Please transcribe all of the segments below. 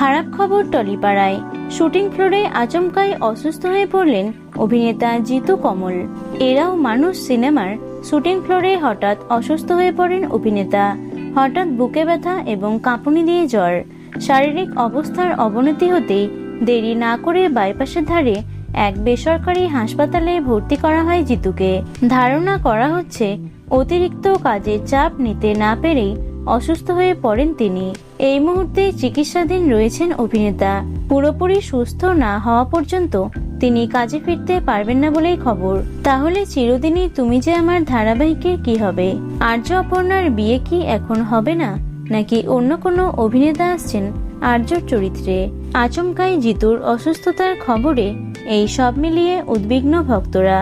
খারাপ খবর টলিপাড়ায়। শুটিং ফ্লোরে আচমকাই অসুস্থ হয়ে পড়লেন অভিনেতা জিতু কমল। এরাও মানুষ সিনেমার। শুটিং ফ্লোরে হঠাৎ অসুস্থ হয়ে পড়েন অভিনেতা। হঠাৎ বুকে ব্যথা এবং কাঁপুনি দিয়ে জ্বর। শারীরিক অবস্থার অবনতি হতেই দেরি না করে বাইপাসের ধারে এক বেসরকারি হাসপাতালে ভর্তি করা হয় জিতুকে। ধারণা করা হচ্ছে, অতিরিক্ত কাজের চাপ নিতে না পেরেই অসুস্থ হয়ে পড়েন তিনি। এই মুহূর্তে চিকিৎসাধীন রয়েছেন অভিনেতা। পুরোপুরি সুস্থ না হওয়া পর্যন্ত তিনি কাজে ফিরতে পারবেন না বলেই খবর। তাহলে চিরদিনই তুমি যে আমার ধারাবাহিকের কি হবে? আর্য অপর্ণার বিয়ে কি এখন হবে না? নাকি অন্য কোনো অভিনেতা আসছেন আর্যর চরিত্রে? আচমকাই জিতুর অসুস্থতার খবরে এই সব মিলিয়ে উদ্বিগ্ন ভক্তরা।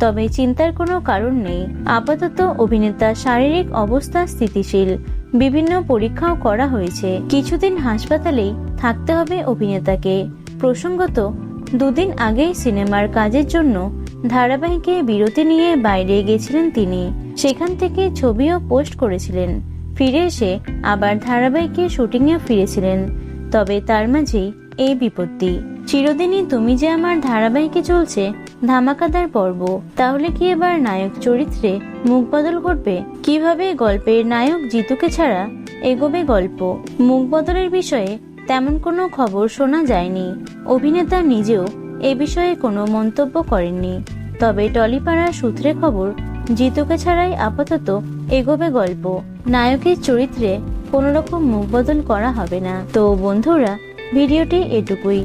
তবে চিন্তার কোনো কারণ নেই। আপাতত অভিনেতা শারীরিক অবস্থা স্থিতিশীল। বিভিন্ন পরীক্ষাও করা হয়েছে। কিছুদিন হাসপাতালেই থাকতে হবে অভিনেতাকে। প্রসঙ্গত, দুদিন আগেই সিনেমার কাজের জন্য ধারাবাহিকে বিরতি নিয়ে বাইরে গেছিলেন তিনি। সেখান থেকে ছবিও পোস্ট করেছিলেন। ফিরে এসে আবার ধারাবাহিকে শুটিংয়ে ফিরেছিলেন। তবে তার মাঝেই এই বিপত্তি। চিরদিনই তুমি যে আমার ধারাবাহিকে চলছে, ধামাকাদার পর্ব। তাহলে কি এবার নায়ক চরিত্রে মুখ বদল ঘটবে? কীভাবে গল্পের নায়ক জিতুকে ছাড়া এগোবে গল্প? মুখ বদলের বিষয়ে তেমন কোনো খবর শোনা যায়নি। অভিনেতা নিজেও এ বিষয়ে কোনো মন্তব্য করেননি। তবে টলিপাড়ার সূত্রে খবর, জিতুকে ছাড়াই আপাতত এগোবে গল্প। নায়কের চরিত্রে কোনো রকম মুখ বদল করা হবে না। তো বন্ধুরা, ভিডিওটি এটুকুই।